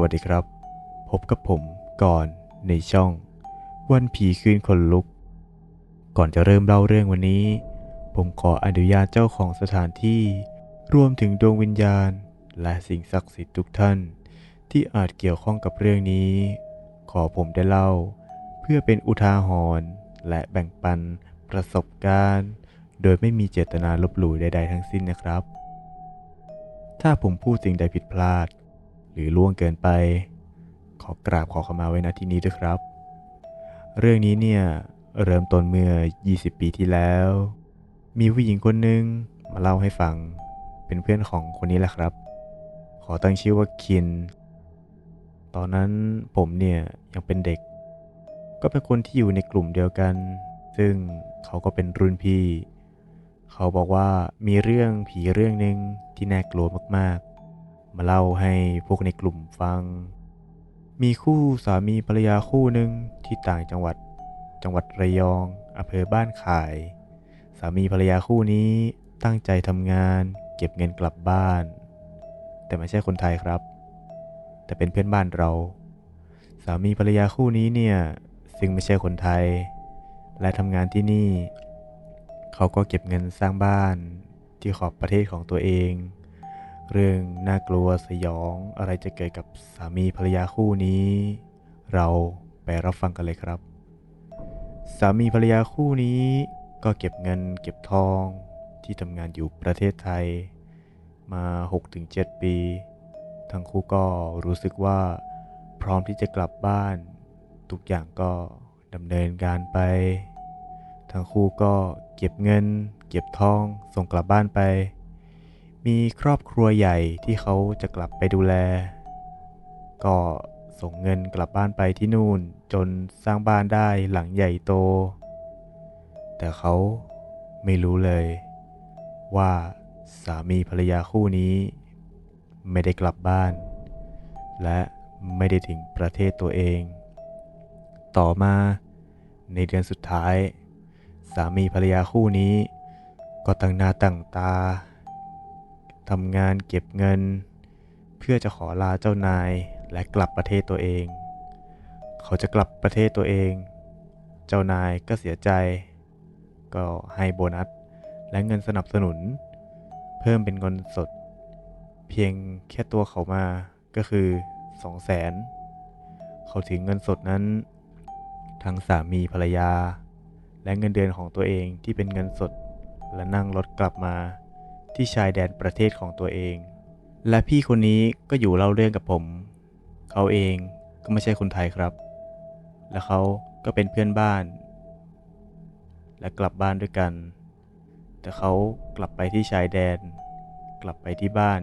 วัสดีครับ พบกับผมก่อนในช่อง วันผีคืนคนลุก ก่อนจะเริ่มเล่าเรื่องวันนี้ ผมขออนุญาตเจ้าของสถานที่ รวมถึงดวงวิญญาณ และสิ่งศักดิ์สิทธิ์ทุกท่าน ที่อาจเกี่ยวข้องกับเรื่องนี้ ขอผมได้เล่า เพื่อเป็นอุทาหรณ์และแบ่งปันประสบการณ์ โดยไม่มีเจตนาลบหลู่ใด ๆ ทั้งสิ้นนะครับ ถ้าผมพูดสิ่งใดผิดพลาด หรือล่วงเกินไป ขอกราบขอขมาไว้ณที่นี้ด้วยครับ เรื่องนี้เนี่ยเริ่มต้นเมื่อ 20 ปีที่แล้ว มีผู้หญิงคนหนึ่งมาเล่าให้ฟัง เป็นเพื่อนของคนนี้แหละครับ ขอตั้งชื่อว่าคิน ตอนนั้นผมเนี่ยยังเป็นเด็ก ก็เป็นคนที่อยู่ในกลุ่มเดียวกัน ซึ่งเขาก็เป็นรุ่นพี่ เขาบอกว่ามีเรื่องผีเรื่องหนึ่งที่น่ากลัวมากๆ มาเล่าให้พวกในกลุ่มฟัง มีคู่สามีภรรยาคู่หนึ่งที่ต่างจังหวัด จังหวัดระยองอำเภอบ้านขาย สามีภรรยาคู่นี้ตั้งใจทำงาน เก็บเงินกลับบ้าน แต่ไม่ใช่คนไทยครับ แต่เป็นเพื่อนบ้านเรา สามีภรรยาคู่นี้เนี่ยซึ่งไม่ใช่คนไทย และทำงานที่นี่ เขาก็เก็บเงินสร้างบ้านที่ขอบประเทศของตัวเอง เรื่องน่ากลัวสยองอะไรจะเกิดกับสามีภรรยาคู่นี้ เราไปรับฟังกันเลยครับ สามีภรรยาคู่นี้ ก็เก็บเงินเก็บทองที่ทำงานอยู่ประเทศไทย มา 6-7 ปี ทั้งคู่ก็รู้สึกว่าพร้อมที่จะกลับบ้าน ทุกอย่างก็ดำเนินการไป ทั้งคู่ก็เก็บเงิน เก็บทองส่งกลับบ้านไป มีครอบครัวใหญ่ที่เขาจะกลับไปดูแล ก็ส่งเงินกลับบ้านไปที่นู่นจนสร้างบ้านได้หลังใหญ่โต แต่เขาไม่รู้เลย ว่าสามีภรรยาคู่นี้ ไม่ได้กลับบ้าน และไม่ได้ถึงประเทศตัวเอง ต่อมาในเดือนสุดท้าย สามีภรรยาคู่นี้ ก็ตั้งหน้าตั้งตา ทำงานเก็บเงิน เพื่อจะขอลาเจ้านายและกลับประเทศตัวเอง เขาจะกลับประเทศตัวเอง เจ้านายก็เสียใจ ก็ให้โบนัส และเงินสนับสนุน เพิ่มเป็นเงินสด เพียงแค่ตัวเขามาก็คือ2 0 0แสนเขาถึงเงินสดนั้น ทั้งสามีภรรยา และเงินเดือนของตัวเองที่เป็นเงินสดและนั่งรถกลับมา ที่ชายแดนประเทศของตัวเอง และพี่คนนี้ก็อยู่เล่าเรื่องกับผม เขาเองก็ไม่ใช่คนไทยครับ และเขาก็เป็นเพื่อนบ้าน และกลับบ้านด้วยกัน แต่เขากลับไปที่ชายแดน กลับไปที่บ้าน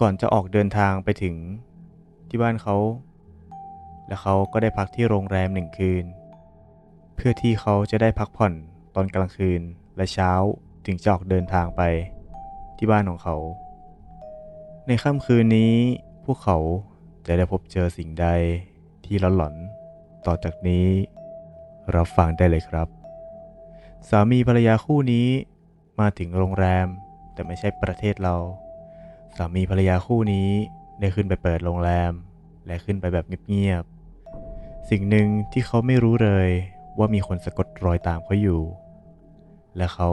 ก่อนจะออกเดินทางไปถึงที่บ้านเขา และเขาก็ได้พักที่โรงแรมหนึ่งคืน เพื่อที่เขาจะได้พักผ่อนตอนกลางคืนและเช้าถึงจะออกเดินทางไป ที่บ้านของเขา ในค่ำคืนนี้พวกเขาจะได้พบเจอสิ่งใดที่หลอนๆต่อจากนี้ รับฟังได้เลยครับ สามีภรรยาคู่นี้มาถึงโรงแรมแต่ไม่ใช่ประเทศเรา สามีภรรยาคู่นี้ได้ขึ้นไปเปิดโรงแรม และขึ้นไปแบบเงียบๆสิ่งหนึ่งที่เขาไม่รู้เลยว่ามีคนสะกดรอยตามเขาอยู่ และเขา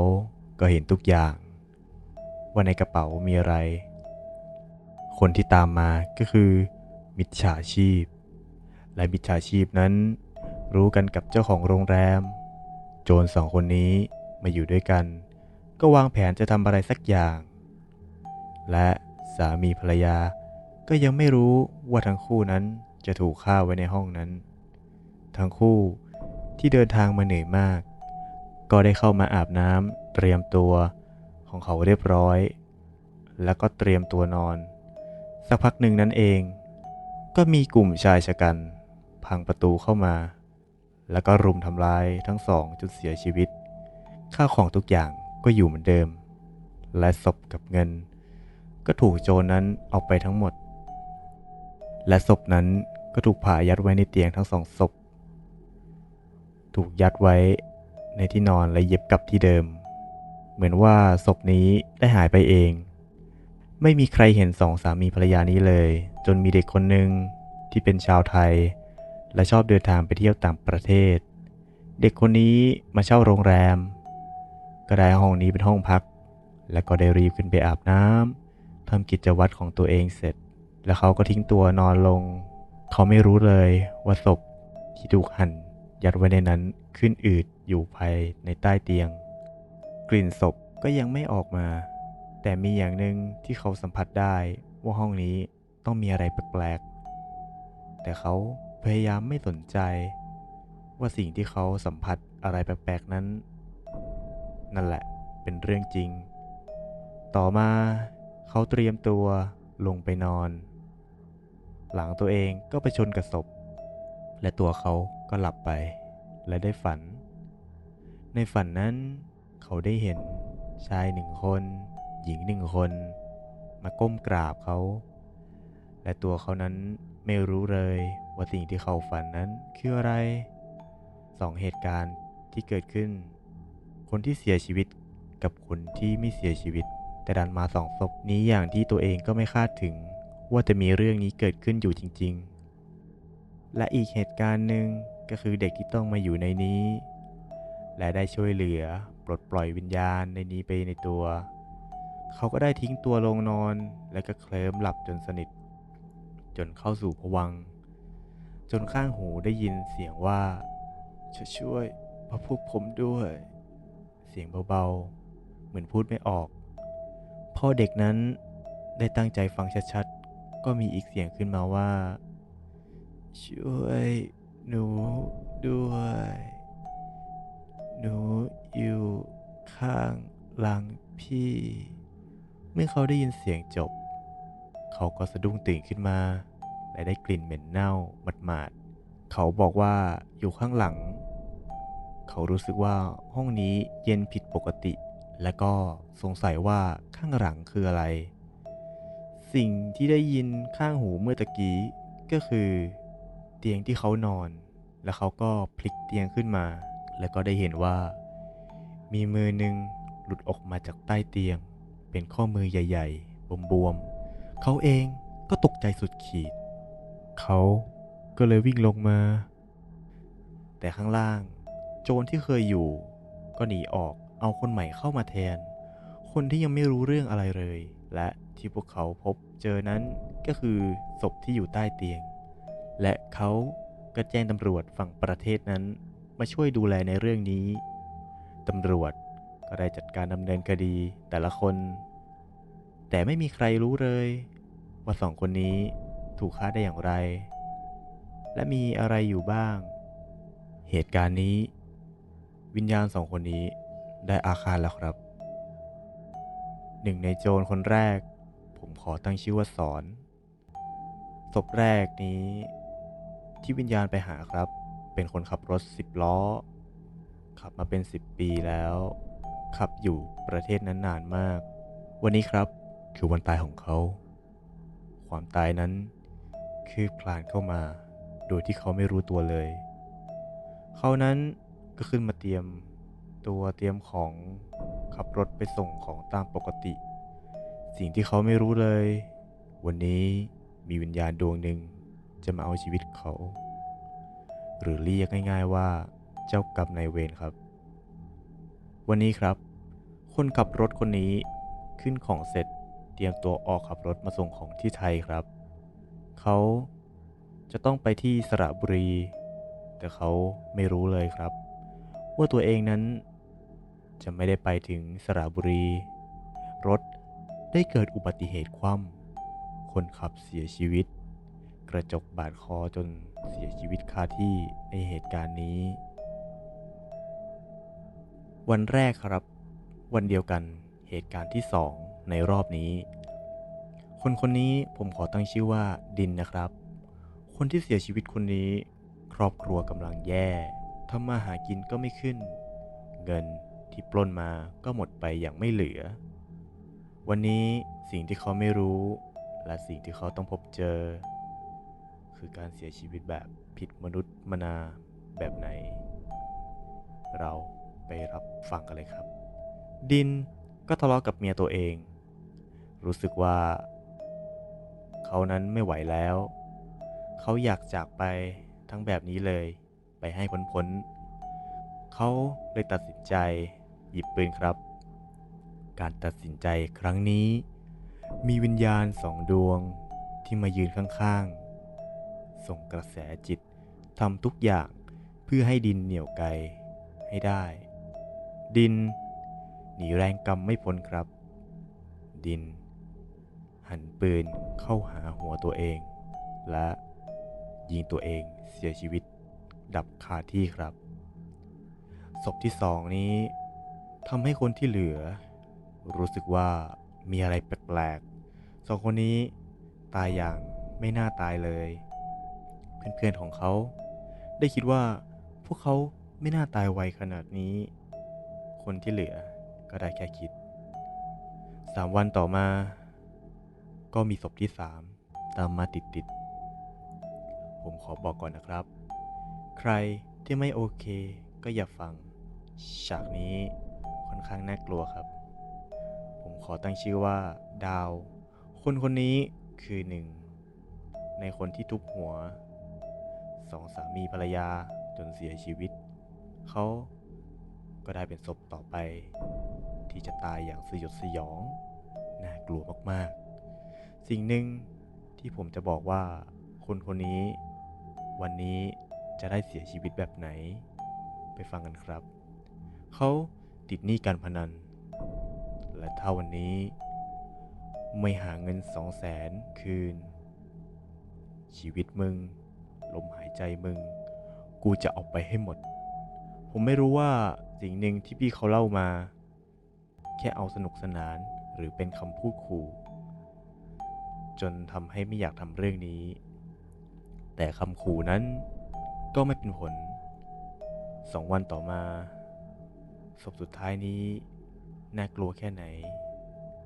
ก็เห็นทุกอย่าง ว่าในกระเป๋ามีอะไร คนที่ตามมาก็คือ มิจฉาชีพ และมิจฉาชีพนั้นรู้กันกับเจ้าของโรงแรม โจรสองคนนี้มาอยู่ด้วยกัน ก็วางแผนจะทำอะไรสักอย่าง และสามีภรรยาก็ยังไม่รู้ว่าทั้งคู่นั้นจะถูกฆ่าไว้ในห้องนั้น ทั้งคู่ที่เดินทางมาเหนื่อยมาก ก็ได้เข้ามาอาบน้ำเตรียมตัว ของเขาเรียบร้อย แล้วก็เตรียมตัวนอน สักพักหนึ่งนั่นเอง ก็มีกลุ่มชายชะกัน พังประตูเข้ามา แล้วก็รุมทำร้ายทั้งสองจนเสียชีวิตข้าวของทุกอย่างก็อยู่เหมือนเดิม และศพกับเงิน ก็ถูกโจรนั้นเอาไปทั้งหมด และศพนั้นก็ถูกผ่ายัดไว้ในเตียงทั้งสองศพ ถูกยัดไว้ในที่นอนและเย็บกลับที่เดิม เหมือนว่าศพนี้ได้หายไปเอง ไม่มีใครเห็นสองสามีภรรยานี้เลย จนมีเด็กคนหนึ่งที่เป็นชาวไทย และชอบเดินทางไปเที่ยวต่างประเทศ เด็กคนนี้มาเช่าโรงแรม ก็ได้ห้องนี้เป็นห้องพัก และก็ได้รีบขึ้นไปอาบน้ำทำกิจวัตรของตัวเองเสร็จ แล้วเขาก็ทิ้งตัวนอนลง เขาไม่รู้เลยว่าศพที่ถูกหั่นยัดไว้ในนั้นขึ้นอืดอยู่ภายในใต้เตียง กลิ่นศพก็ยังไม่ออกมา แต่มีอย่างหนึ่งที่เขาสัมผัสได้ว่าห้องนี้ต้องมีอะไรแปลกๆ แต่เขาพยายามไม่สนใจ ว่าสิ่งที่เขาสัมผัสอะไรแปลกๆนั้น นั่นแหละเป็นเรื่องจริง ต่อมาเขาเตรียมตัวลงไปนอน หลังตัวเองก็ไปชนกับศพ และตัวเขาก็หลับไปและได้ฝัน ในฝันนั้น เขาได้เห็นชายหนึ่งคน หญิงหนึ่งคน มาก้มกราบเขา และตัวเขานั้นไม่รู้เลยว่าสิ่งที่เขาฝันนั้นคืออะไรสองเหตุการณ์ที่เกิดขึ้น คนที่เสียชีวิตกับคนที่ไม่เสียชีวิต แต่ดันมาสองศพนี้อย่างที่ตัวเองก็ไม่คาดถึง ว่าจะมีเรื่องนี้เกิดขึ้นอยู่จริง ๆ และอีกเหตุการณ์หนึ่งก็คือเด็กที่ต้องมาอยู่ในนี้ และได้ช่วยเหลือ ปลดปล่อยวิญญาณในนี้ไปในตัว เขาก็ได้ทิ้งตัวลงนอนและก็เคลิ้มหลับจนสนิท จนเข้าสู่ภวัง จนข้างหูได้ยินเสียงว่าช่วยช่วยพระพวกผมด้วย เสียงเบาๆ เหมือนพูดไม่ออก พ่อเด็กนั้นได้ตั้งใจฟังชัดๆ ก็มีอีกเสียงขึ้นมาว่า ช่วย หนูด้วย หนู อยู่ข้างหลังพี่ เมื่อเขาได้ยินเสียงจบ เขาก็สะดุ้งตื่นขึ้นมา และได้กลิ่นเหม็นเน่าหมาดๆเขาบอกว่าอยู่ข้างหลัง เขารู้สึกว่าห้องนี้เย็นผิดปกติ และก็สงสัยว่าข้างหลังคืออะไร สิ่งที่ได้ยินข้างหูเมื่อตะกี้ก็คือเตียงที่เขานอน แล้วเขาก็พลิกเตียงขึ้นมา แล้วก็ได้เห็นว่า มีมือหนึ่งหลุดออกมาจากใต้เตียง เป็นข้อมือใหญ่ ๆ บวมๆ เขาเองก็ตกใจสุดขีด เขาก็เลยวิ่งลงมา แต่ข้างล่าง โจรที่เคยอยู่ ก็หนีออกเอาคนใหม่เข้ามาแทน คนที่ยังไม่รู้เรื่องอะไรเลย และที่พวกเขาพบเจอนั้นก็คือศพที่อยู่ใต้เตียง และเขาก็แจ้งตำรวจฝั่งประเทศนั้นมาช่วยดูแลในเรื่องนี้ ตำรวจก็ได้จัดการดำเนินคดีแต่ละคน แต่ไม่มีใครรู้เลย ว่าสองคนนี้ถูกฆ่าได้อย่างไร และมีอะไรอยู่บ้าง เหตุการณ์นี้ วิญญาณสองคนนี้ได้อาฆาตแล้วครับ หนึ่งในโจรคนแรก ผมขอตั้งชื่อว่าสอนศพแรกนี้ ที่วิญญาณไปหาครับ เป็นคนขับรถสิบล้อ ขับมาเป็นสิบปีแล้ว ขับอยู่ประเทศนั้นนานมาก วันนี้ครับคือวันตายของเขา ความตายนั้น คืบคลานเข้ามา โดยที่เขาไม่รู้ตัวเลย เขานั้นก็ขึ้นมาเตรียมตัวเตรียมของขับรถไปส่งของตามปกติ สิ่งที่เขาไม่รู้เลย วันนี้มีวิญญาณดวงหนึ่งจะมาเอาชีวิตเขา หรือเรียกง่าย ๆว่า เจ้ากรรมนายเวรครับ วันนี้ครับ คนขับรถคนนี้ขึ้นของเสร็จเตรียมตัวออกขับรถมาส่งของที่ไทยครับ เขาจะต้องไปที่สระบุรี แต่เขาไม่รู้เลยครับ ว่าตัวเองนั้นจะไม่ได้ไปถึงสระบุรี รถได้เกิดอุบัติเหตุคว่ำคนขับเสียชีวิต กระจกบาดคอจนเสียชีวิตคาที่ในเหตุการณ์นี้ วันแรกครับ วันเดียวกันเหตุการณ์ที่สองในรอบนี้ คนคนนี้ผมขอตั้งชื่อว่าดินนะครับ คนที่เสียชีวิตคนนี้ ครอบครัวกำลังแย่ทำมาหากินก็ไม่ขึ้น เงินที่ปล้นมาก็หมดไปอย่างไม่เหลือ วันนี้สิ่งที่เขาไม่รู้ และสิ่งที่เขาต้องพบเจอ คือการเสียชีวิตแบบผิดมนุษย์มนาแบบไหน เรา ไปรับฟังกันเลยครับ ดินก็ทะเลาะกับเมียตัวเอง รู้สึกว่า เขานั้นไม่ไหวแล้ว เขาอยากจากไปทั้งแบบนี้เลยไปให้พ้นๆเขาเลยตัดสินใจหยิบปืนครับ การตัดสินใจครั้งนี้ มีวิญญาณสองดวงที่มายืนข้างๆ ส่งกระแสจิตทำทุกอย่างเพื่อให้ดินเหนี่ยวไกลให้ได้ ดิน หนีแรงกรรมไม่พ้นครับ ดิน หันปืนเข้าหาหัวตัวเอง และยิงตัวเองเสียชีวิต ดับคาที่ครับ ศพที่สองนี้ทำให้คนที่เหลือ รู้สึกว่ามีอะไรแปลกๆสองคนนี้ตายอย่างไม่น่าตายเลย เพื่อนๆของเขา ได้คิดว่าพวกเขาไม่น่าตายไวขนาดนี้ คนที่เหลือก็ได้แค่คิดสามวันต่อมา ก็มีศพที่สามตามมาติดๆ ผมขอบอกก่อนนะครับ ใครที่ไม่โอเคก็อย่าฟัง ฉากนี้ค่อนข้างน่ากลัวครับ ผมขอตั้งชื่อว่า ดาว คนคนนี้คือหนึ่ง ในคนที่ทุบหัวสองสามีภรรยาจนเสียชีวิต เขา ก็ได้เป็นศพต่อไป ที่จะตายอย่างสยดสยอง น่ากลัวมากๆ สิ่งหนึ่งที่ผมจะบอกว่าคนคนนี้ วันนี้จะได้เสียชีวิตแบบไหน ไปฟังกันครับ เขาติดหนี้การพนัน และถ้าวันนี้ ไม่หาเงินสองแสนคืน ชีวิตมึง ลมหายใจมึง กูจะเอาไปให้หมด ผมไม่รู้ว่า สิ่งหนึ่งที่พี่เขาเล่ามา แค่เอาสนุกสนานหรือเป็นคำพูดขู่จนทำให้ไม่อยากทำเรื่องนี้ แต่คำขู่นั้นก็ไม่เป็นผล สองวันต่อมาศพสุดท้ายนี้ น่ากลัวแค่ไหน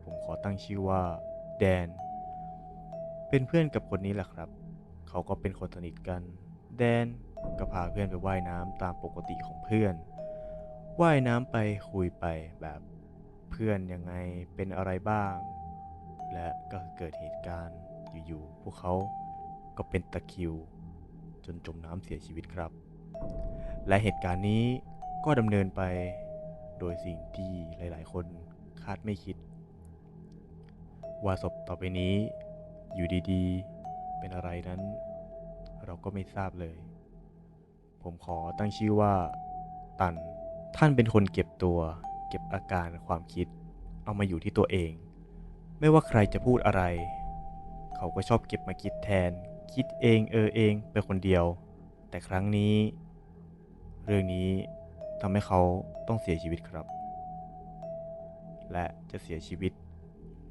ผมขอตั้งชื่อว่า แดน เป็นเพื่อนกับคนนี้แหละครับ เขาก็เป็นคนสนิทกัน แดนก็พาเพื่อนไปว่ายน้ำตามปกติของเพื่อน ว่ายน้ำไปคุยไปแบบเพื่อนยังไงเป็นอะไรบ้าง และก็เกิดเหตุการณ์อยู่ๆพวกเขาก็เป็นตะคิว จนจมน้ำเสียชีวิตครับ และเหตุการณ์นี้ก็ดำเนินไปโดยสิ่งที่หลาย ๆ คนคาดไม่คิด ว่าศพต่อไปนี้อยู่ดีๆ เป็นอะไรนั้น เราก็ไม่ทราบเลย ผมขอตั้งชื่อว่าตัน ท่านเป็นคนเก็บตัว เก็บอาการความคิด เอามาอยู่ที่ตัวเอง ไม่ว่าใครจะพูดอะไร เขาก็ชอบเก็บมาคิดแทน คิดเองเออเองไปคนเดียว แต่ครั้งนี้ เรื่องนี้ทำให้เขาต้องเสียชีวิตครับ และจะเสียชีวิต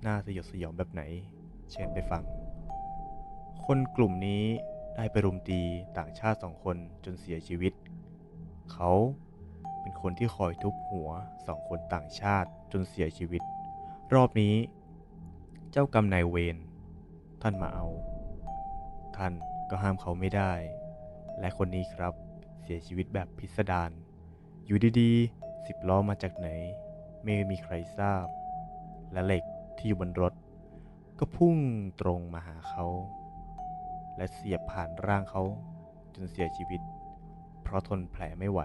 น่าสยดสยองแบบไหน เชิญไปฟัง คนกลุ่มนี้ได้ไปรุมตีต่างชาติสองคนจนเสียชีวิต เขา เป็นคนที่คอยทุบหัวสองคนต่างชาติจนเสียชีวิต รอบนี้ เจ้ากรรมนายเวรท่านมาเอา ท่านก็ห้ามเขาไม่ได้ และคนนี้ครับเสียชีวิตแบบพิสดารอยู่ดีๆสิบล้อมาจากไหน ไม่มีใครทราบ และเหล็กที่อยู่บนรถ ก็พุ่งตรงมาหาเขา และเสียบผ่านร่างเขาจนเสียชีวิต เพราะทนแผลไม่ไหว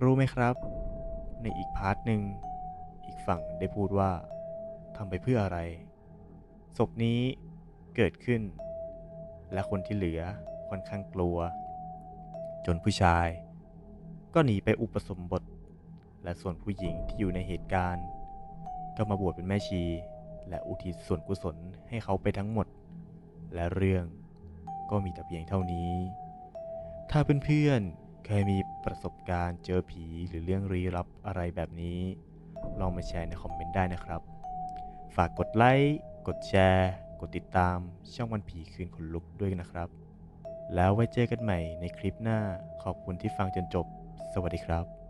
รู้ไหมครับ ในอีกพาร์ทหนึ่ง อีกฝั่งได้พูดว่าทำไปเพื่ออะไร ศพนี้เกิดขึ้น และคนที่เหลือค่อนข้างกลัว จนผู้ชาย ก็หนีไปอุปสมบท และส่วนผู้หญิงที่อยู่ในเหตุการณ์ ก็มาบวชเป็นแม่ชี และอุทิศส่วนกุศลให้เขาไปทั้งหมด และเรื่องก็มีแต่เพียงเท่านี้ ถ้าเพื่อนๆ เคยมีประสบการณ์เจอผีหรือเรื่องลี้ลับอะไรแบบนี้ ลองมาแชร์ในคอมเมนต์ได้นะครับ ฝากกดไลค์ กดแชร์ กดติดตามช่องวันผีคืนขนลุกด้วยนะครับ แล้วไว้เจอกันใหม่ในคลิปหน้าขอบคุณที่ฟังจนจบ สวัสดีครับ